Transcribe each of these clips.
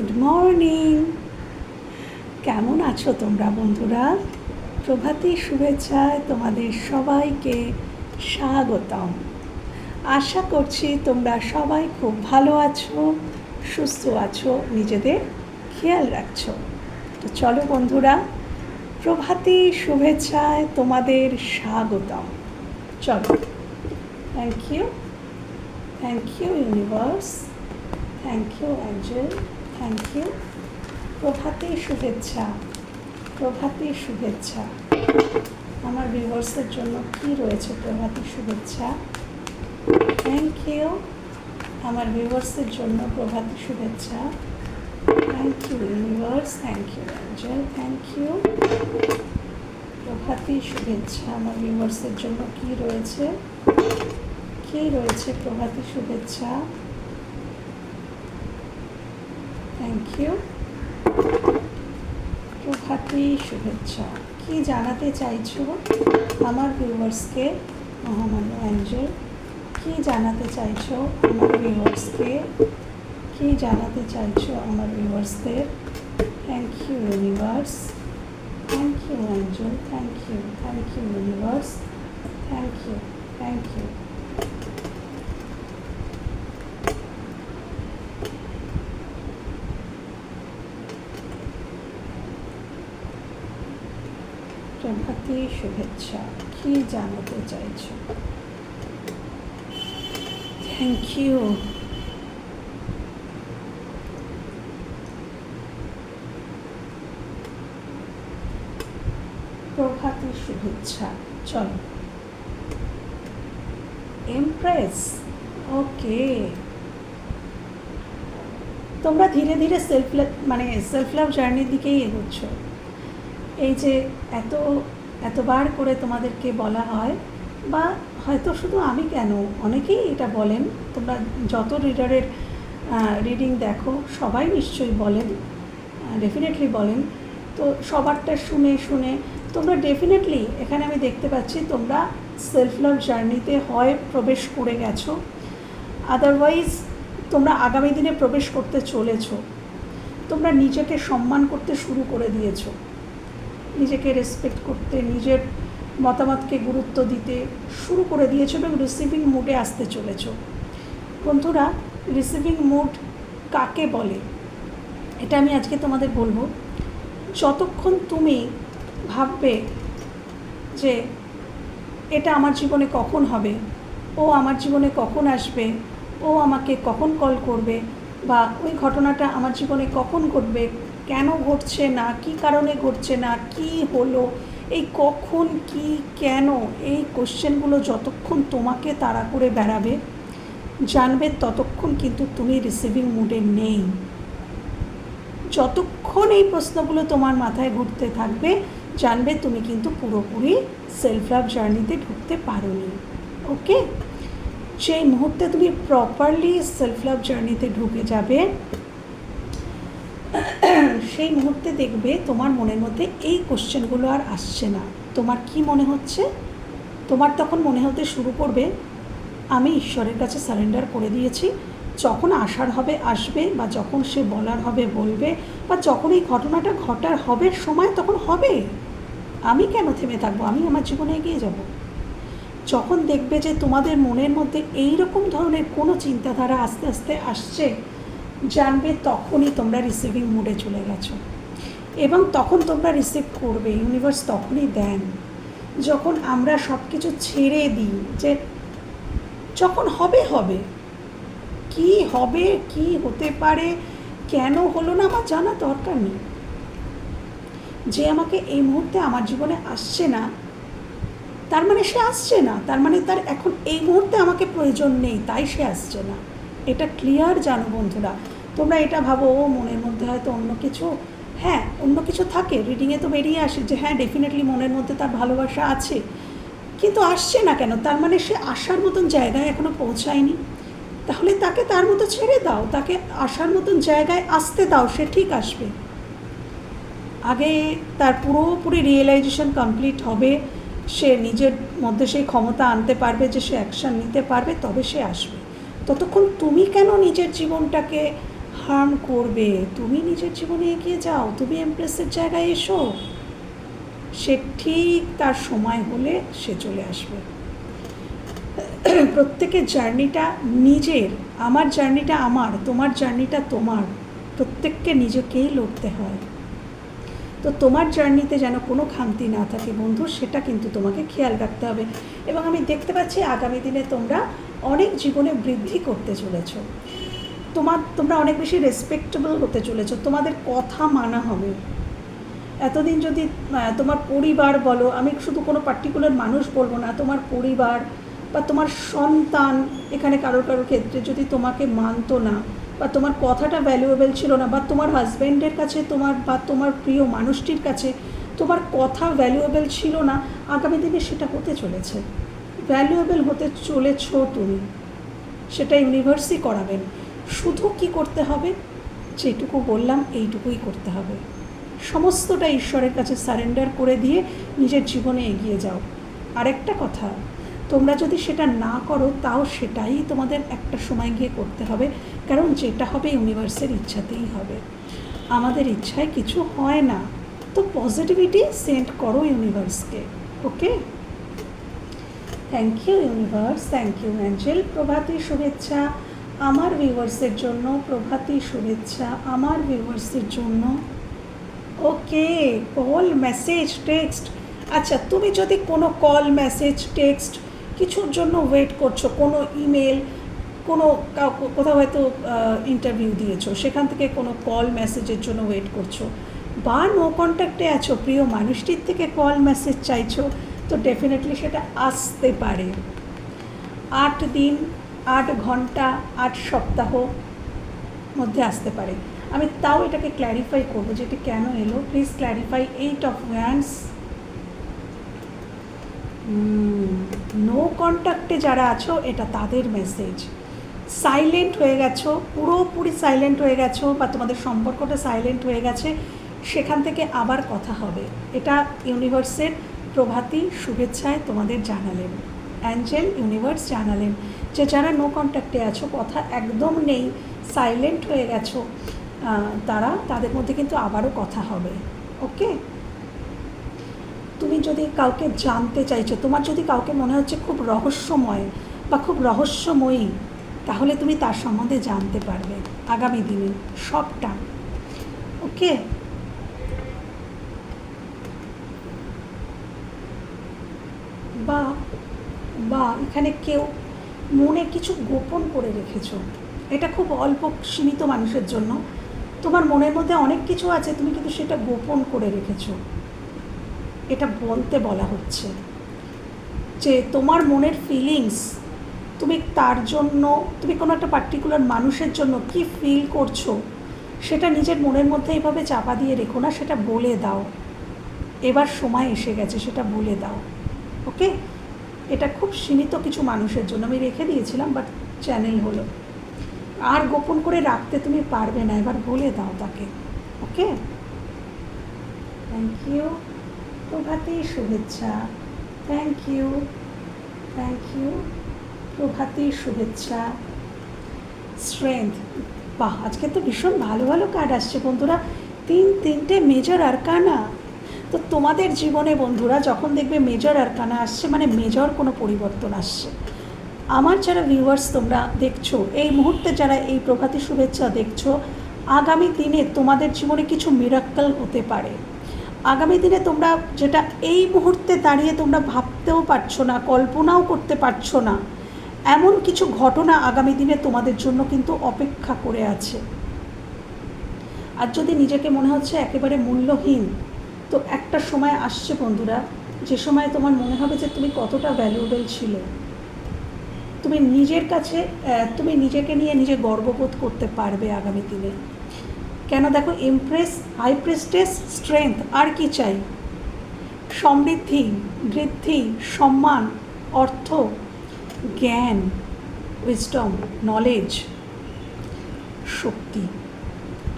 Good morning কেমন আছো তোমরা বন্ধুরা? প্রভাতী শুভেচ্ছায় তোমাদের সবাইকে স্বাগতম। আশা করছি তোমরা সবাই খুব ভালো আছো, সুস্থ আছো, নিজেদের খেয়াল রাখছো। তো চলো বন্ধুরা, প্রভাতী শুভেচ্ছায় তোমাদের স্বাগতম। চলো। Thank you thank you universe thank you angel thank you প্রভাতী শুভেচ্ছা। প্রভাতী শুভেচ্ছা। আমার ভিউয়ার্সের জন্য কি রয়েছে প্রভাতী শুভেচ্ছা? থ্যাংক ইউ আমার ভিউয়ার্সের জন্য প্রভাতী শুভেচ্ছা। Thank you universe thank you angel thank you প্রভাতী শুভেচ্ছা। আমার ভিউয়ার্সের জন্য কি রয়েছে? কি রয়েছে প্রভাতী শুভেচ্ছা? থ্যাংক ইউ প্রভাতী শুভেচ্ছা। কি জানাতে চাইছো আমার ভিউয়ার্সকে মহামান্য অ্যাঞ্জেল, কি জানাতে চাইছো আমার ভিউয়ার্সকে কি জানাতে চাইছো আমার ভিউয়ার্সদের thank you universe thank you angel. Thank you thank you universe thank you thank you প্রভাতী শুভেচ্ছা। কি জানাতে চাইছো? থ্যাংক ইউ প্রভাতী, শুভেচ্ছা। চলো। এমপ্রেস ওকে তোমরা ধীরে ধীরে সেলফ মানে সেলফ লাভ জার্নির দিকেই এগোচ্ছ। এই যে এত এতবার করে তোমাদেরকে বলা হয়, বা হয়তো শুধু আমি কেন? অনেকেই এটা বলেন। তোমরা যত রিডারের রিডিং দেখো, সবাই নিশ্চয়ই বলেন ডেফিনেটলি বলেন। তো সবারটা শুনে শুনে তোমরা ডেফিনেটলি এখানে আমি দেখতে পাচ্ছি তোমরা সেলফ লাভ জার্নিতে হয় প্রবেশ করে গেছো। আদারওয়াইজ তোমরা আগামী দিনে প্রবেশ করতে চলেছো। তোমরা নিজেকে সম্মান করতে শুরু করে দিয়েছ। নিজেকে রেসপেক্ট করতে, নিজের মতামতকে গুরুত্ব দিতে শুরু করে দিয়েছ এবং রিসিভিং মুডে আসতে চলেছ। বন্ধুরা রিসিভিং মুড কাকে বলে? এটা আমি আজকে তোমাদের বলব। যতক্ষণ তুমি ভাববে যে এটা আমার জীবনে কখন হবে, ও আমার জীবনে কখন আসবে, ও আমাকে কখন কল করবে বা ওই ঘটনাটা আমার জীবনে কখন ঘটবে কেন ঘটছে না? কি কারণে ঘটছে না? কি হলো? এই কখন, কি, কেন? এই কোশ্চেনগুলো যতক্ষণ তোমাকে তাড়া করে বেড়াবে, জানবে ততক্ষণ কিন্তু তুমি রিসিভিং মুডে নেই। যতক্ষণ এই প্রশ্নগুলো তোমার মাথায় ঘুরতে থাকবে, জানবে তুমি কিন্তু পুরোপুরি সেলফ লাভ জার্নিতে ঢুকতে পারোনি। ওকে সেই মুহূর্তে তুমি প্রপারলি সেলফ লাভ জার্নিতে ঢুকে যাবে সেই মুহূর্তে দেখবে তোমার মনের মধ্যে এই কোশ্চেনগুলো আর আসছে না। তোমার কি মনে হচ্ছে? তোমার তখন মনে হতে শুরু করবে, আমি ঈশ্বরের কাছে সারেন্ডার করে দিয়েছি। যখন আসার হবে আসবে বা যখন সে বলার হবে বলবে বা যখন এই ঘটনাটা ঘটার হবে, সময় তখন হবে। আমি কেন থেমে থাকব? আমি আমার জীবনে এগিয়ে যাব। যখন দেখবে যে তোমাদের মনের মধ্যে এই রকম ধরনের কোনো চিন্তাধারা আস্তে আস্তে আসছে জানবে তখনই তোমরা রিসিভিং মুডে চলে গেছো। এবং তখন তোমরা রিসিভ করবে ইউনিভার্স তখনই দেন। যখন আমরা সব কিছু ছেড়ে দিই, যে যখন হবে হবে। কি হবে, কি হতে পারে, কেন হলো না, আমার জানা দরকার নেই। যে আমাকে এই মুহূর্তে আমার জীবনে আসছে না, তার মানে সে আসছে না। তার মানে তার এখন এই মুহূর্তে আমাকে প্রয়োজন নেই, তাই সে আসছে না। এটা ক্লিয়ার জানো বন্ধুরা। তোমরা এটা ভাবো, ও মনের মধ্যে হয়তো অন্য কিছু হ্যাঁ অন্য কিছু থাকে। রিডিংয়ে তো বেরিয়ে আসে যে হ্যাঁ ডেফিনেটলি মনের মধ্যে তার ভালোবাসা আছে। কিন্তু আসছে না কেন? তার মানে সে আসার মতন জায়গায় এখনও পৌঁছায়নি। তাহলে তাকে তার মতো ছেড়ে দাও। তাকে আসার মতন জায়গায় আসতে দাও, সে ঠিক আসবে। আগে তার পুরোপুরি রিয়েলাইজেশন কমপ্লিট হবে। সে নিজের মধ্যে সেই ক্ষমতা আনতে পারবে যে, সে অ্যাকশান নিতে পারবে, তবে সে আসবে। ততক্ষণ তুমি কেন নিজের জীবনটাকে হার্ম করবে। তুমি নিজের জীবনে এগিয়ে যাও। তুমি এমপ্রেসের জায়গায় এসো। সে ঠিক তার সময় হলে সে চলে আসবে। প্রত্যেকের জার্নিটা নিজের। আমার জার্নিটা আমার, তোমার জার্নিটা তোমার। প্রত্যেককে নিজেকেই লড়তে হয়। তো তোমার জার্নিতে যেন কোনো খামতি না থাকে, বন্ধু, সেটা কিন্তু তোমাকে খেয়াল রাখতে হবে। এবং আমি দেখতে পাচ্ছি আগামী দিনে তোমরা অনেক জীবনে বৃদ্ধি করতে চলেছো। তোমার, তোমরা অনেক বেশি রেসপেক্টেবল হতে চলেছো, তোমাদের কথা মানা হবে। এতদিন যদি তোমার পরিবার বলো, আমি শুধু কোনো পার্টিকুলার মানুষ বলব না, তোমার পরিবার বা তোমার সন্তান এখানে কারোর কারোর ক্ষেত্রে যদি তোমাকে মানতো না, বা তোমার কথাটা ভ্যালুয়েবল ছিল না, বা তোমার হাজব্যান্ডের কাছে তোমার, বা তোমার প্রিয় মানুষটির কাছে তোমার কথা ভ্যালুয়েবল ছিল না, আগামী দিনে সেটা হতে চলেছে। ভ্যালুয়েবল হতে চলেছ তুমি, সেটা ইউনিভার্সই করাবেন। শুধু কি করতে হবে? যেটুকু বললাম, এইটুকুই করতে হবে। সমস্তটা ঈশ্বরের কাছে সারেন্ডার করে দিয়ে নিজের জীবনে এগিয়ে যাও। আরেকটা কথা, তোমরা যদি সেটা না করো, তাও সেটাই তোমাদের একটা সময় গিয়ে করতে হবে, কারণ যেটা হবে ইউনিভার্সের ইচ্ছাতেই হবে। আমাদের ইচ্ছায় কিছু হয় না। তো পজিটিভিটি সেন্ড করো ইউনিভার্সকে, okay? Thank you universe. Thank you angel প্রভাতী শুভেচ্ছা। আমার ভিউয়ার্সের জন্য প্রভাতী শুভেচ্ছা। আমার ভিউয়ার্সের জন্য ওকে কল মেসেজ টেক্সট আচ্ছা তুমি যদি কোনো কল মেসেজ টেক্সট কিছুর জন্য ওয়েট করছ, কোনো ইমেল কোনো কোথাও হয়তো ইন্টারভিউ দিয়েছ, সেখান থেকে কোনো কল মেসেজের জন্য ওয়েট করছ, বা নো কন্ট্যাক্টে আছো, প্রিয় মানুষটির থেকে কল মেসেজ চাইছো, তো ডেফিনেটলি সেটা আসতে পারে। আট দিন আট ঘণ্টা, আট সপ্তাহ মধ্যে আসতে পারে। আমি তাও এটাকে ক্ল্যারিফাই করব যে এটা কেন এলো। Please clarify eight of wands no কন্ট্যাক্টে যারা আছো, এটা তাদের মেসেজ সাইলেন্ট হয়ে গেছো, পুরোপুরি সাইলেন্ট হয়ে গেছো বা তোমাদের সম্পর্কটা সাইলেন্ট হয়ে গেছে, সেখান থেকে আবার কথা হবে। এটা ইউনিভার্সের প্রভাতী, শুভেচ্ছায় তোমাদের জানালেন। অ্যাঞ্জেল ইউনিভার্স জানালেন। যে যারা নো কন্ট্যাক্টে আছো, কথা একদম নেই সাইলেন্ট হয়ে গেছো তারা তাদের মধ্যে কিন্তু আবারও কথা হবে ওকে তুমি যদি কাউকে জানতে চাইছো, তোমার যদি কাউকে মনে হচ্ছে খুব রহস্যময় বা খুব রহস্যময়ী, তাহলে তুমি তার সম্বন্ধে জানতে পারবে আগামী দিনে সবটা ওকে বা বা, এখানে কেউ মনে কিছু গোপন করে রেখেছ। এটা খুব অল্প সীমিত মানুষের জন্য। তোমার মনের মধ্যে অনেক কিছু আছে, তুমি কিন্তু সেটা গোপন করে রেখেছো। এটা বলতে বলা হচ্ছে যে তোমার মনের ফিলিংস তুমি তার জন্য, তুমি কোনো একটা পার্টিকুলার মানুষের জন্য কি ফিল করছ, সেটা নিজের মনের মধ্যে এইভাবে চাপা দিয়ে রেখো না, সেটা বলে দাও। এবার সময় এসে গেছে, সেটা বলে দাও। ওকে এটা খুব সীমিত কিছু মানুষের জন্য। আমি রেখে দিয়েছিলাম বাট চ্যানেল হলো। আর গোপন করে রাখতে তুমি পারবে না, এবার বলে দাও তাকে। ওকে? থ্যাংক ইউ প্রভাতী, শুভেচ্ছা। থ্যাংক ইউ থ্যাংক ইউ প্রভাতী, শুভেচ্ছা। স্ট্রেংথ বাহ, আজকে তো ভীষণ ভালো ভালো কার্ড আসছে বন্ধুরা। তিন, তিনটে মেজর আরকানা তো তোমাদের জীবনে বন্ধুরা যখন দেখবে মেজর আরকানা আসছে মানে মেজর কোনো পরিবর্তন আসছে। আমার যারা ভিউয়ার্স তোমরা দেখছ, এই মুহূর্তে যারা এই প্রভাতী শুভেচ্ছা দেখছ, আগামী দিনে তোমাদের জীবনে কিছু মিরাক্কাল হতে পারে। আগামী দিনে তোমরা যেটা এই মুহূর্তে দাঁড়িয়ে তোমরা ভাবতেও পারছ না, কল্পনাও করতে পারছ না, এমন কিছু ঘটনা আগামী দিনে তোমাদের জন্য কিন্তু অপেক্ষা করে আছে। আর যদি নিজেকে মনে হচ্ছে একেবারে মূল্যহীন তো একটা সময় আসছে বন্ধুরা, যে সময় তোমার মনে হবে যে তুমি কতটা ভ্যালুয়েবল ছিল। তুমি নিজের কাছে তুমি নিজেকে নিয়ে নিজে গর্ববোধ করতে পারবে আগামী দিনে। কেন দেখো ইমপ্রেস হাই প্রেস্টেস স্ট্রেংথ আর কি চাই? সমৃদ্ধি, বৃদ্ধি, সম্মান, অর্থ, জ্ঞান উইজডম নলেজ শক্তি,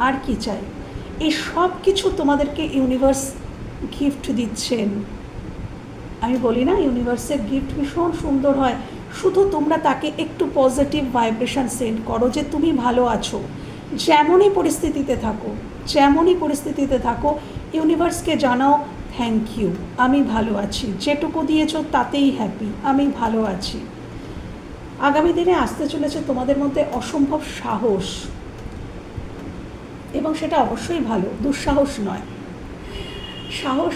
আর কি চাই? এই সব কিছু তোমাদেরকে ইউনিভার্স গিফট দিচ্ছেন। আমি বলি না ইউনিভার্সের গিফট ভীষণ সুন্দর হয়। শুধু তোমরা তাকে একটু পজিটিভ ভাইব্রেশন সেন্ড করো যে তুমি ভালো আছো। যেমনই পরিস্থিতিতে থাকো, যেমনই পরিস্থিতিতে থাকো ইউনিভার্সকে জানাও থ্যাংক ইউ আমি ভালো আছি। যেটুকু দিয়েছ তাতেই হ্যাপি আমি ভালো আছি। আগামী দিনে আসতে চলেছে তোমাদের মধ্যে অসম্ভব সাহস। এবং সেটা অবশ্যই ভালো, দুঃসাহস নয়। সাহস,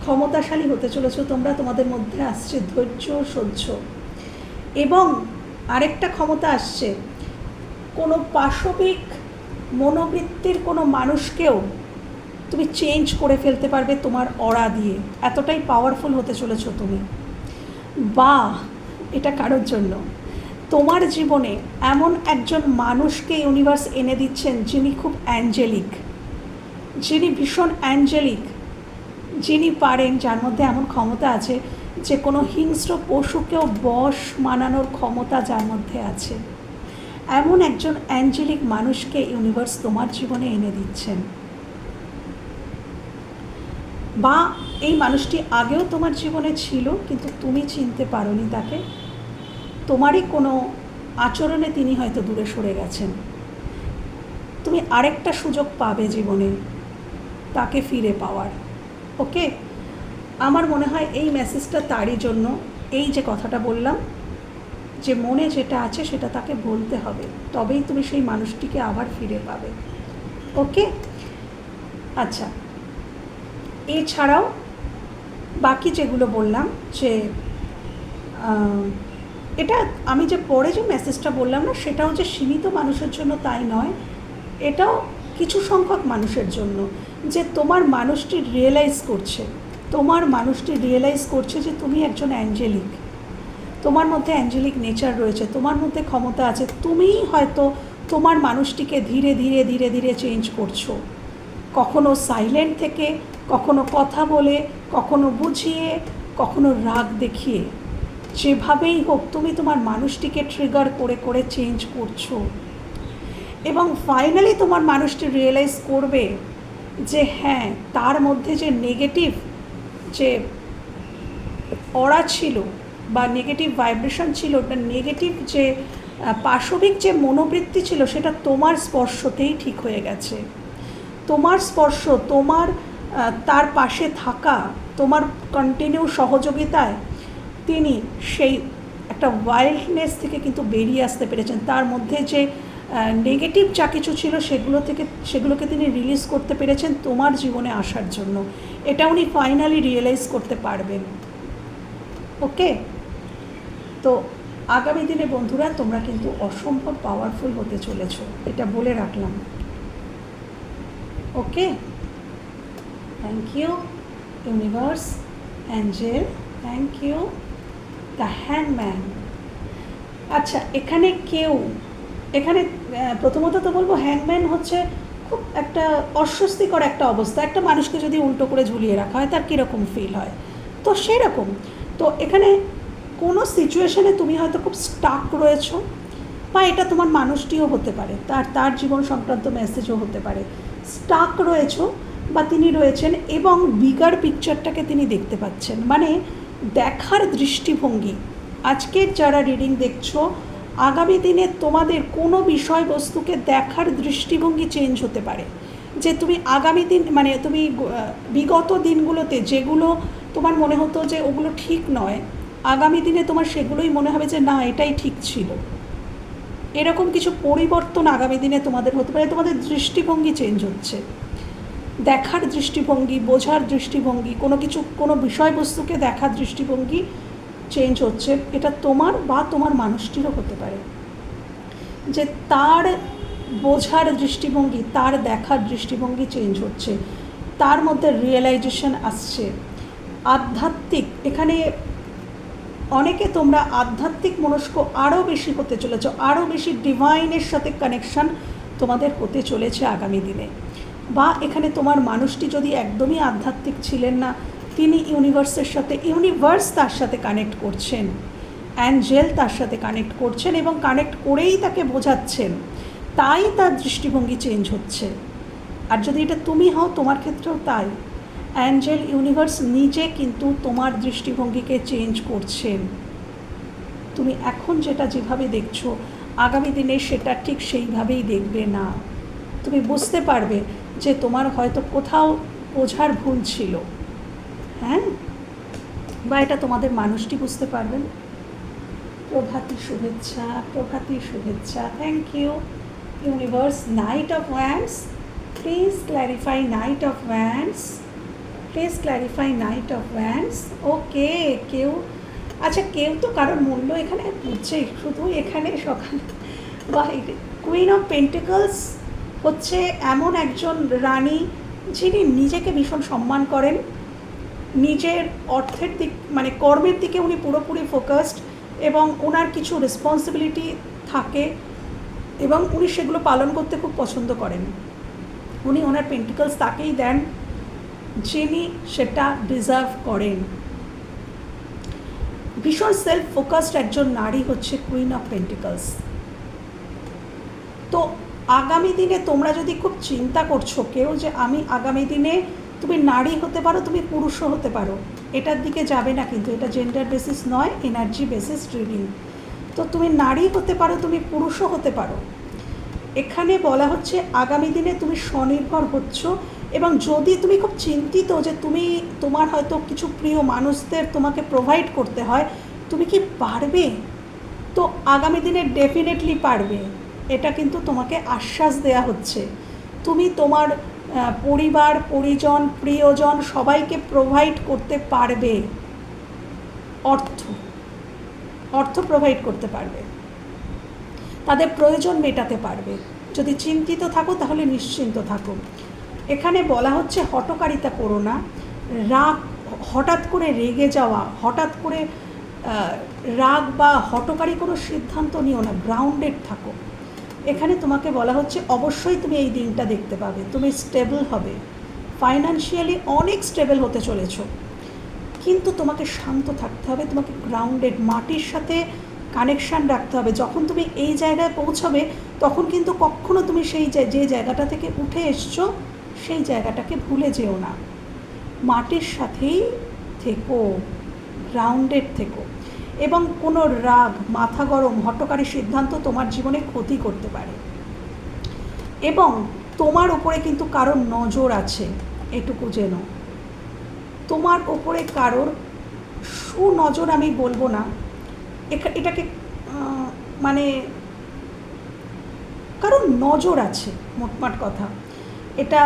ক্ষমতাশালী হতে চলেছ, তোমরা তোমাদের মধ্যে আসছে ধৈর্য, সহ্য। এবং আরেকটা ক্ষমতা আসছে, কোনো পাশবিক মনোবৃত্তির কোনো মানুষকেও তুমি চেঞ্জ করে ফেলতে পারবে তোমার অড়া দিয়ে। এতটাই পাওয়ারফুল হতে চলেছ তুমি। বা এটা কারোর জন্য? তোমার জীবনে এমন একজন মানুষকে ইউনিভার্স এনে দিচ্ছেন যিনি খুব অ্যাঞ্জেলিক যিনি ভীষণ অ্যাঞ্জেলিক যিনি পারেন, যার মধ্যে এমন ক্ষমতা আছে যে কোনো হিংস্র পশুকেও বশ মানানোর ক্ষমতা যার মধ্যে আছে। এমন একজন অ্যাঞ্জেলিক মানুষকে ইউনিভার্স তোমার জীবনে এনে দিচ্ছেন। বা এই মানুষটি আগেও তোমার জীবনে ছিল, কিন্তু তুমি চিনতে পারোনি তাকে। তোমারই কোনো আচরণে তিনি হয়তো দূরে সরে গেছেন। তুমি আরেকটা সুযোগ পাবে জীবনে, তাকে ফিরে পাওয়ার। ওকে? আমার মনে হয় এই মেসেজটা তারই জন্য, এই যে কথাটা বললাম, যে মনে যেটা আছে সেটা তাকে বলতে হবে। তবেই তুমি সেই মানুষটিকে আবার ফিরে পাবে। ওকে? আচ্ছা। এছাড়াও বাকি যেগুলো বললাম, যে এটা আমি যে পরে যে মেসেজটা বললাম না, সেটাও যে সীমিত মানুষের জন্য তাই নয়, এটাও কিছু সংখ্যক মানুষের জন্য। যে তোমার মানুষটি রিয়েলাইজ করছে। তোমার মানুষটি রিয়েলাইজ করছে যে তুমি একজন অ্যাঞ্জেলিক তোমার মধ্যে অ্যাঞ্জেলিক নেচার রয়েছে, তোমার মধ্যে ক্ষমতা আছে, তুমিই হয়তো তোমার মানুষটিকে ধীরে ধীরে ধীরে ধীরে চেঞ্জ করছ। কখনো সাইলেন্ট থেকে, কখনো কথা বলে, কখনো বুঝিয়ে, কখনো রাগ দেখিয়ে। যেভাবেই হোক, তুমি তোমার মানুষটিকে ট্রিগার করে করে চেঞ্জ করছ। এবং ফাইনালি তোমার মানুষটি রিয়েলাইজ করবে যে হ্যাঁ তার মধ্যে যে নেগেটিভ যে অড়া ছিল বা নেগেটিভ ভাইব্রেশন ছিল ওটা নেগেটিভ যে পাশবিক যে মনোবৃত্তি ছিল, সেটা তোমার স্পর্শতেই ঠিক হয়ে গেছে। তোমার স্পর্শ, তোমার তার পাশে থাকা, তোমার কন্টিনিউ সহযোগিতায় তিনি সেই একটা ওয়াইল্ডনেস থেকে কিন্তু বেরিয়ে আসতে পেরেছেন। তার মধ্যে যে নেগেটিভ যা কিছু ছিল সেগুলো থেকে সেগুলোকে তিনি রিলিজ করতে পেরেছেন তোমার জীবনে আসার জন্য। এটা উনি ফাইনালি রিয়েলাইজ করতে পারবেন। ওকে তো আগামী দিনে বন্ধুরা, তোমরা কিন্তু অসম্ভব পাওয়ারফুল হতে চলেছ। এটা বলে রাখলাম। Okay thank you universe angel thank you the hanged man আচ্ছা এখানে কেউ এখানে প্রথমত তো বলব হ্যাংম্যান হচ্ছে খুব একটা অস্বস্তিকর একটা অবস্থা। একটা মানুষকে যদি উল্টো করে ঝুলিয়ে রাখা হয়, তার কীরকম ফিল হয়? তো সেরকম। তো এখানে কোনো সিচুয়েশনে তুমি হয়তো খুব স্টাক রয়েছো, বা এটা তোমার মানুষটিও হতে পারে, তার তার জীবন সংক্রান্ত মেসেজও হতে পারে। স্টাক রয়েছো, বা তিনি রয়েছেন এবং বিগার পিকচারটাকে তিনি দেখতে পাচ্ছেন। মানে দেখার দৃষ্টিভঙ্গি। আজকের যারা রিডিং দেখছ আগামী দিনে তোমাদের কোনো বিষয়বস্তুকে দেখার দৃষ্টিভঙ্গি চেঞ্জ হতে পারে। যে তুমি আগামী দিন মানে তুমি বিগত দিনগুলোতে যেগুলো তোমার মনে হতো যে ওগুলো ঠিক নয়, আগামী দিনে তোমার সেগুলোই মনে হবে যে না, এটাই ঠিক ছিল। এরকম কিছু পরিবর্তন আগামী দিনে তোমাদের হতে পারে, তোমাদের দৃষ্টিভঙ্গি চেঞ্জ হচ্ছে। দেখার দৃষ্টিভঙ্গি, বোঝার দৃষ্টিভঙ্গি, কোনো কিছু, কোনো বিষয়বস্তুকে দেখার দৃষ্টিভঙ্গি চেঞ্জ হচ্ছে, এটা তোমার বা তোমার মানুষটিরও হতে পারে। যে তার বোঝার দৃষ্টিভঙ্গি, তার দেখার দৃষ্টিভঙ্গি চেঞ্জ হচ্ছে, তার মধ্যে রিয়েলাইজেশন আসছে। আধ্যাত্মিক, এখানে অনেকে তোমরা আধ্যাত্মিক মনস্ক আরও বেশি হতে চলেছ, আরও বেশি ডিভাইনের সাথে কানেকশান তোমাদের হতে চলেছে আগামী দিনে। বা এখানে তোমার মানুষটি যদি একদমই আধ্যাত্মিক ছিলেন না তিনি ইউনিভার্সের সাথে, ইউনিভার্স তার সাথে কানেক্ট করছেন। অ্যাঞ্জেল তার সাথে কানেক্ট করছেন এবং কানেক্ট করেই তাকে বোঝাচ্ছেন। তাই তার দৃষ্টিভঙ্গি চেঞ্জ হচ্ছে। আর যদি এটা তুমি হও, তোমার ক্ষেত্রেও তাই। অ্যাঞ্জেল ইউনিভার্স নিজে কিন্তু তোমার দৃষ্টিভঙ্গিকে চেঞ্জ করছেন। তুমি এখন যেটা যেভাবে দেখছ, আগামী দিনে সেটা ঠিক সেইভাবেই দেখবে না। তুমি বুঝতে পারবে যে তোমার হয়তো কোথাও বোঝার ভুল ছিল। হ্যাঁ? বা এটা তোমাদের মানুষটি বুঝতে পারবেন। প্রভাতী শুভেচ্ছা প্রভাতী শুভেচ্ছা। Thank you universe nine of wands please clarify nine of wands please clarify nine of wands okay কেউ আচ্ছা কেউ তো কারোর মূল্য এখানে বুঝছে, শুধু এখানে সকাল। বা কুইন অফ পেন্টিকলস হচ্ছে এমন একজন রানী, যিনি নিজেকে ভীষণ সম্মান করেন। নিজের অর্থের দিক মানে কর্মের দিকে উনি পুরোপুরি ফোকাসড এবং ওনার কিছু রেসপন্সিবিলিটি থাকে এবং উনি সেগুলো পালন করতে খুব পছন্দ করেন। উনি ওনার পেন্টিকলস তাকেই দেন যিনি সেটা ডিজার্ভ করেন। ভীষণ সেলফ ফোকাসড একজন নারী হচ্ছে কুইন অফ পেন্টিকলস তো আগামী দিনে তোমরা যদি খুব চিন্তা করছ কেউ যে আমি আগামী দিনে তুমি নারী হতে পারো, তুমি পুরুষও হতে পারো। এটার দিকে যাবে না কিন্তু, এটা জেন্ডার বেসিস নয় এনার্জি বেসিস রিডিং তো তুমি নারী হতে পারো, তুমি পুরুষও হতে পারো। এখানে বলা হচ্ছে আগামী দিনে তুমি স্বনির্ভর হচ্ছ এবং যদি তুমি খুব চিন্তিত যে তুমি, তোমার হয়তো কিছু প্রিয় মানুষদের তোমাকে প্রোভাইড করতে হয়, তুমি কি পারবে? তো আগামী দিনে ডেফিনেটলি পারবে। এটা কিন্তু তোমাকে আশ্বাস দেয়া হচ্ছে। তুমি তোমার পরিবার, পরিজন, প্রিয়জন সবাইকে প্রোভাইড করতে পারবে। অর্থ। অর্থ প্রোভাইড করতে পারবে। তাদের প্রয়োজন মেটাতে পারবে। যদি চিন্তিত থাকো, তাহলে নিশ্চিন্ত থাকো। এখানে বলা হচ্ছে হটকারিতা করো না। রাগ, হঠাৎ করে রেগে যাওয়া, হঠাৎ করে রাগ বা হটকারী কোনো সিদ্ধান্ত নিও না। গ্রাউন্ডেড থাকো। এখানে তোমাকে বলা হচ্ছে, অবশ্যই তুমি এই দিনটা দেখতে পাবে। তুমি স্টেবল হবে। ফাইন্যান্সিয়ালি অনেক স্টেবল হতে চলেছ। কিন্তু তোমাকে শান্ত থাকতে হবে, তোমাকে গ্রাউন্ডেড মাটির সাথে কানেকশান রাখতে হবে। যখন তুমি এই জায়গায় পৌঁছাবে, তখন কিন্তু কখনো তুমি সেই যে জায়গাটা থেকে উঠে এসছো, সেই জায়গাটাকে ভুলে যেও না। মাটির সাথেই থেকো গ্রাউন্ডেড থেকো। এবং কোনো রাগ, মাথা গরম, হটকারী সিদ্ধান্ত তোমার জীবনে ক্ষতি করতে পারে। এবং তোমার ওপরে কিন্তু কারোর নজর আছে, এটুকু যেন তোমার ওপরে কারোর সুনজর আমি বলব না। এটাকে মানে কারণ নজর আছে, মোটমাট কথা। এটা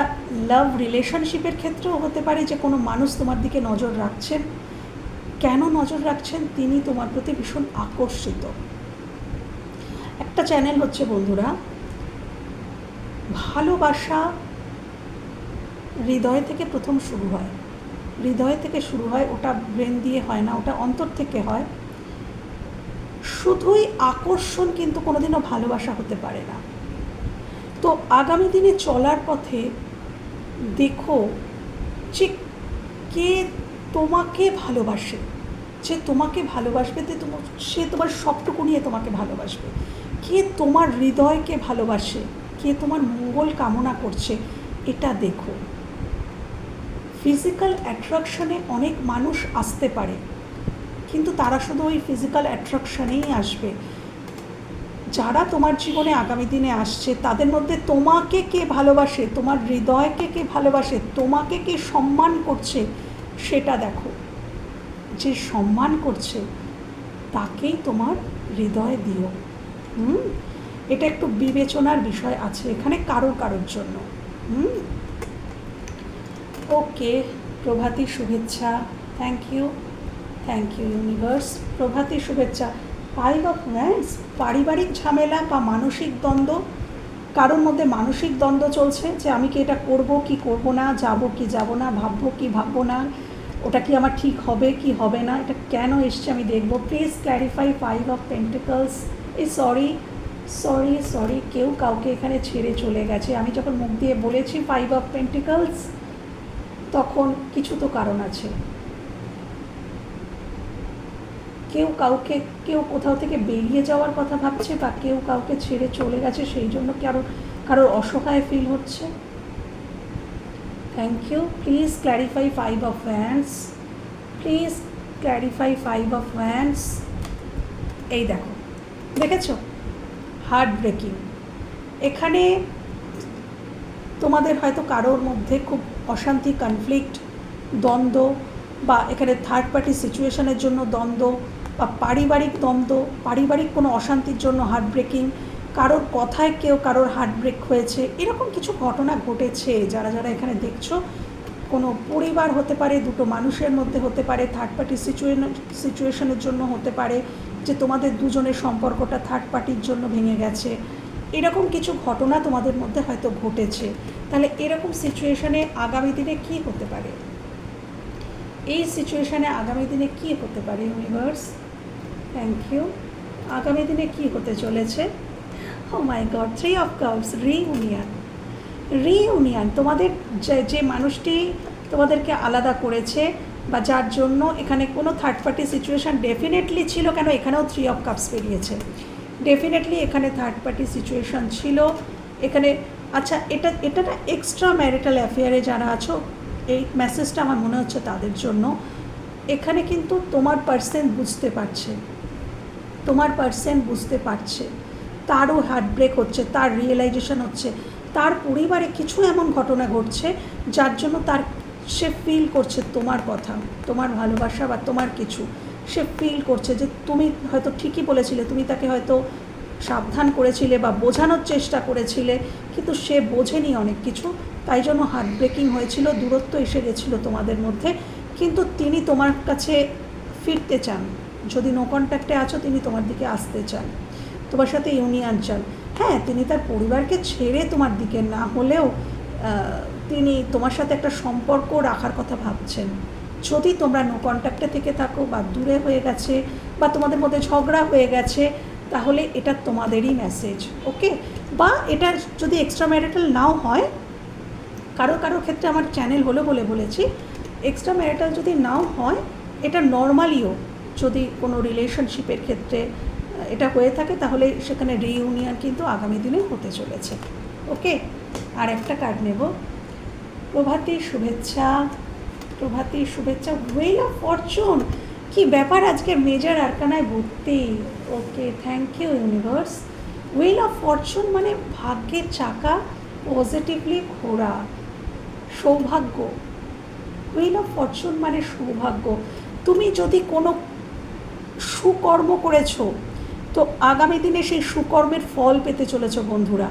লাভ রিলেশনশিপের ক্ষেত্রেও হতে পারে যে কোনো মানুষ তোমার দিকে নজর রাখছেন কেন নজর রাখছেন তিনি? তোমার প্রতি ভীষণ আকর্ষিত। একটা চ্যানেল হচ্ছে বন্ধুরা, ভালোবাসা হৃদয় থেকে প্রথম শুরু হয়। হৃদয় থেকে শুরু হয়, ওটা ব্রেন দিয়ে হয় না, ওটা অন্তর থেকে হয়। শুধুই আকর্ষণ কিন্তু কোনোদিনও ভালোবাসা হতে পারে না। তো আগামী দিনে চলার পথে দেখো যে কে তোমাকে ভালোবাসে। যে তোমাকে ভালোবাসবে তে তোমার সে তোমার সবটুকু নিয়ে তোমাকে ভালোবাসবে। কে তোমার হৃদয়কে ভালোবাসে, কে তোমার মঙ্গল কামনা করছে, এটা দেখো। ফিজিক্যাল অ্যাট্রাকশনে অনেক মানুষ আসতে পারে, কিন্তু তারা শুধু ওই ফিজিক্যাল অ্যাট্রাকশনেই আসবে। যারা তোমার জীবনে আগামী দিনে আসছে, তাদের মধ্যে তোমাকে কে ভালোবাসে, তোমার হৃদয়কে কে ভালোবাসে, তোমাকে কে সম্মান করছে সেটা দেখো। যে সম্মান করছে, তাকেই তোমার হৃদয় দিও। হুম? এটা একটু বিবেচনার বিষয় আছে এখানে কারোর কারোর জন্য। হুম? ওকে, প্রভাতী শুভেচ্ছা। Thank you thank you universe প্রভাতী শুভেচ্ছা। ফাইভ অফ ম্যান্স পারিবারিক ঝামেলা বা মানসিক দ্বন্দ্ব। কারোর মধ্যে মানসিক দ্বন্দ্ব চলছে যে আমি কি এটা করব, কি করব না, যাব কি যাব না, ভাববো কি ভাববো না। ওটা কি আমার ঠিক হবে, কি হবে না, এটা কেন এসছে আমি দেখব। Please clarify five of pentacles এই সরি সরি সরি কেউ কাউকে এখানে ছেড়ে চলে গেছে। আমি যখন মুখ দিয়ে বলেছি ফাইভ অফ পেন্টিকলস তখন কিছু তো কারণ আছে। কেউ কাউকে, কেউ কোথাও থেকে বেরিয়ে যাওয়ার কথা ভাবছে বা কেউ কাউকে ছেড়ে চলে গেছে, সেই জন্য কারও কারোর অসহায় ফিল হচ্ছে? Thank you please clarify five of wands please clarify five of wands এই দেখো, দেখেছ? হার্ট ব্রেকিং এখানে তোমাদের হয়তো কারোর মধ্যে খুব অশান্তি কনফ্লিক্ট দ্বন্দ্ব বা এখানে থার্ড পার্টি সিচুয়েশনের জন্য দ্বন্দ্ব বা পারিবারিক দ্বন্দ্ব, পারিবারিক কোনো অশান্তির জন্য হার্ট ব্রেকিং কারোর কথায় কেউ কারোর হার্ট ব্রেক হয়েছে, এরকম কিছু ঘটনা ঘটেছে যারা যারা এখানে দেখছ। কোনো পরিবার হতে পারে, দুটো মানুষের মধ্যে হতে পারে থার্ড পার্টি সিচুয়েশন সিচুয়েশনের জন্য হতে পারে, যে তোমাদের দুজনের সম্পর্কটা থার্ড পার্টির জন্য ভেঙে গেছে। এরকম কিছু ঘটনা তোমাদের মধ্যে হয়তো ঘটেছে। তাহলে এরকম সিচুয়েশানে আগামী দিনে কি হতে পারে? এই সিচুয়েশানে আগামী দিনে কি হতে পারে ইউনিভার্স থ্যাংক ইউ আগামী দিনে কি হতে চলেছে? ও my god three of cups reunion reunion তোমাদের যে যে মানুষটি তোমাদেরকে আলাদা করেছে বা যার জন্য এখানে কোনো থার্ড পার্টি সিচুয়েশান ডেফিনেটলি ছিল কেন, এখানেও থ্রি অফ কাপস বেরিয়েছে। ডেফিনেটলি এখানে থার্ড পার্টি সিচুয়েশান ছিল। এখানে আচ্ছা এটা এটা না এক্সট্রা ম্যারিটাল অ্যাফেয়ারে যারা আছো, এই মেসেজটা আমার মনে হচ্ছে তাদের জন্য। এখানে কিন্তু তোমার পার্সেন বুঝতে পারছে। তোমার পার্সেন বুঝতে পারছে। তারও হার্ট ব্রেক হচ্ছে, তার রিয়েলাইজেশন হচ্ছে, তার পরিবারে কিছু এমন ঘটনা ঘটছে যার জন্য তার, সে ফিল করছে তোমার কথা, তোমার ভালোবাসা বা তোমার কিছু। সে ফিল করছে যে তুমি হয়তো ঠিকই বলেছিলে, তুমি তাকে হয়তো সাবধান করেছিলে বা বোঝানোর চেষ্টা করেছিলে, কিন্তু সে বোঝেনি অনেক কিছু, তাই জন্য হার্ট ব্রেকিং হয়েছিল, দূরত্ব এসে গেছিল তোমাদের মধ্যে, কিন্তু তিনি তোমার কাছে ফিরতে চান। যদি নো কন্ট্যাক্টে আছো, তিনি তোমার দিকে আসতে চান। তোমার সাথে ইউনিয়ন চান হ্যাঁ তিনি তার পরিবারকে ছেড়ে তোমার দিকে না হলেও তিনি তোমার সাথে একটা সম্পর্ক রাখার কথা ভাবছেন। যদি তোমরা নো কন্ট্যাক্টে থেকে থাকো বা দূরে হয়ে গেছে বা তোমাদের মধ্যে ঝগড়া হয়ে গেছে, তাহলে এটা তোমাদেরই মেসেজ ওকে বা এটা যদি এক্সট্রা ম্যারিটাল নাও হয়, কারও কারও ক্ষেত্রে আমার চ্যানেল হলো বলে বলেছি এক্সট্রা ম্যারিটাল যদি নাও হয়, এটা নর্মালিও যদি কোনো রিলেশনশিপের ক্ষেত্রে এটা হয়ে থাকে, তাহলে সেখানে রিইউনিয়ন কিন্তু আগামী দিনে হতে চলেছে। ওকে আর একটা কার্ড নেব। প্রভাতী শুভেচ্ছা। প্রভাতীর শুভেচ্ছা ওয়েল অফ ফরচুন কি ব্যাপার আজকের মেজর আরকানায় ভর্তি? Okay thank you universe wheel of fortune মানে ভাগ্যের চাকা পজিটিভলি ঘোরা সৌভাগ্য। হুইল অফ ফরচুন মানে সৌভাগ্য। তুমি যদি কোনো সুকর্ম করেছ তো আগামী দিনে সেই সুকর্মের ফল পেতে চলেছ বন্ধুরা।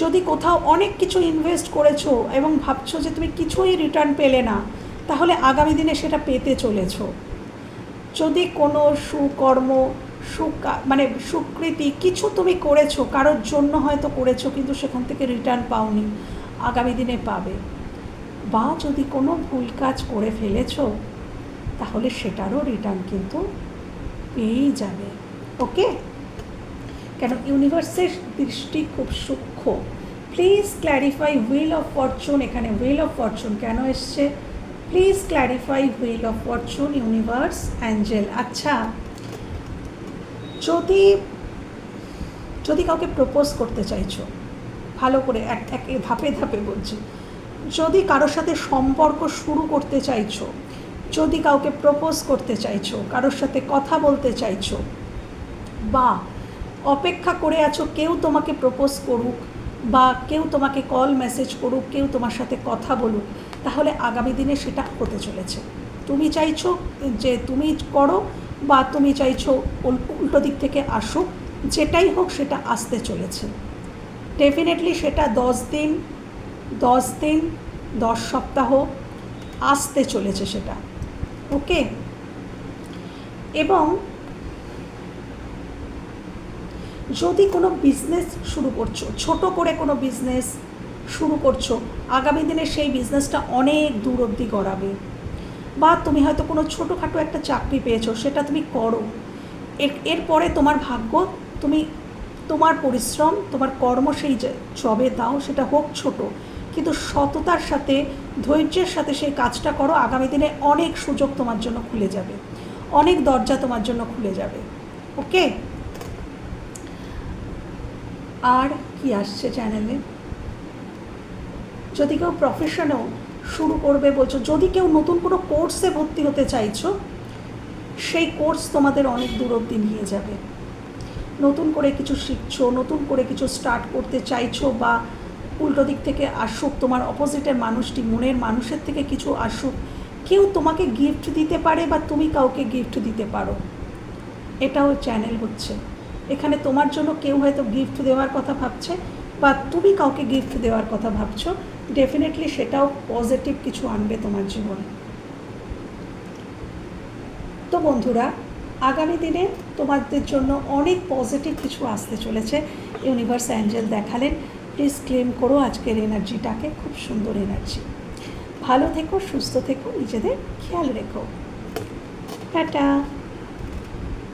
যদি কোথাও অনেক কিছু ইনভেস্ট করেছ এবং ভাবছ যে তুমি কিছুই রিটার্ন পেলে না, তাহলে আগামী দিনে সেটা পেতে চলেছ। যদি কোনো সুকর্ম, সুকা মানে সুকৃতি কিছু তুমি করেছ, কারোর জন্য হয়তো করেছ, কিন্তু সেখান থেকে রিটার্ন পাওনি, আগামী দিনে পাবে। বা যদি কোনো ভুল কাজ করে ফেলেছো, তাহলে সেটারও রিটার্ন কিন্তু পেয়েই যাবে। ওকে? কেন ইউনিভার্সের দৃষ্টি খুব সূক্ষ্ম। Please clarify wheel of fortune এখানে হুইল অফ ফরচুন কেন এসছে? Please clarify wheel of fortune universe angel আচ্ছা যদি যদি কাউকে প্রপোজ করতে চাইছো, ভালো করে এক এক ধাপে ধাপে বলছি, যদি কারোর সাথে সম্পর্ক শুরু করতে চাইছো, যদি কাউকে প্রপোজ করতে চাইছো, কারোর সাথে কথা বলতে চাইছো বা অপেক্ষা করে আছো, কেউ তোমাকে প্রপোজ করুক বা কেউ তোমাকে কল মেসেজ করুক, কেউ তোমার সাথে কথা বলুক, তাহলে আগামী দিনে সেটা হতে চলেছে। তুমি চাইছো যে তুমি করো বা তুমি চাইছো উল্টো দিক থেকে আসুক, যেটাই হোক সেটা আসতে চলেছে। ডেফিনেটলি সেটা দশ দিন দশ দিন, দশ সপ্তাহ আসতে চলেছে সেটা। ওকে এবং যদি কোনো বিজনেস শুরু করছ, ছোট করে কোনো বিজনেস শুরু করছ, আগামী দিনে সেই বিজনেসটা অনেক দূর অবধি গড়াবে। বা তুমি হয়তো কোনো ছোটোখাটো একটা চাকরি পেয়েছ, সেটা তুমি করো। এর, এরপরে তোমার ভাগ্য, তুমি তোমার পরিশ্রম, তোমার কর্ম সেই জবে দাও, সেটা হোক ছোট। কিন্তু সততার সাথে, ধৈর্যের সাথে সেই কাজটা করো, আগামী দিনে অনেক সুযোগ তোমার জন্য খুলে যাবে। অনেক দরজা তোমার জন্য খুলে যাবে। ওকে আর কি আসছে চ্যানেলে যদি কেউ প্রফেশনেও শুরু করবে বলছো, যদি কেউ নতুন কোনো কোর্সে ভর্তি হতে চাইছো, সেই কোর্স তোমাদের অনেক দূর অব্দি নিয়ে যাবে। নতুন করে কিছু শিখছো, নতুন করে কিছু স্টার্ট করতে চাইছো বা উল্টো দিক থেকে আসুক, তোমার অপোজিটের মানুষটি, মনের মানুষের থেকে কিছু আসুক, কেউ তোমাকে গিফট দিতে পারে বা তুমি কাউকে গিফট দিতে পারো। এটাও চ্যানেল হচ্ছে। এখানে তোমার জন্য কেউ হয়তো গিফট দেওয়ার কথা ভাবছে বা তুমি কাউকে গিফট দেওয়ার কথা ভাবছ ডেফিনেটলি সেটাও পজিটিভ কিছু আনবে তোমার জীবনে। তো বন্ধুরা, আগামী দিনে তোমাদের জন্য অনেক পজিটিভ কিছু আসতে চলেছে। ইউনিভার্স অ্যাঞ্জেল দেখালেন প্লিজ ক্লেম করো আজকের এনার্জিটাকে খুব সুন্দর এনার্জি ভালো থেকো, সুস্থ থেকো, নিজেদের খেয়াল রেখো। টাটা।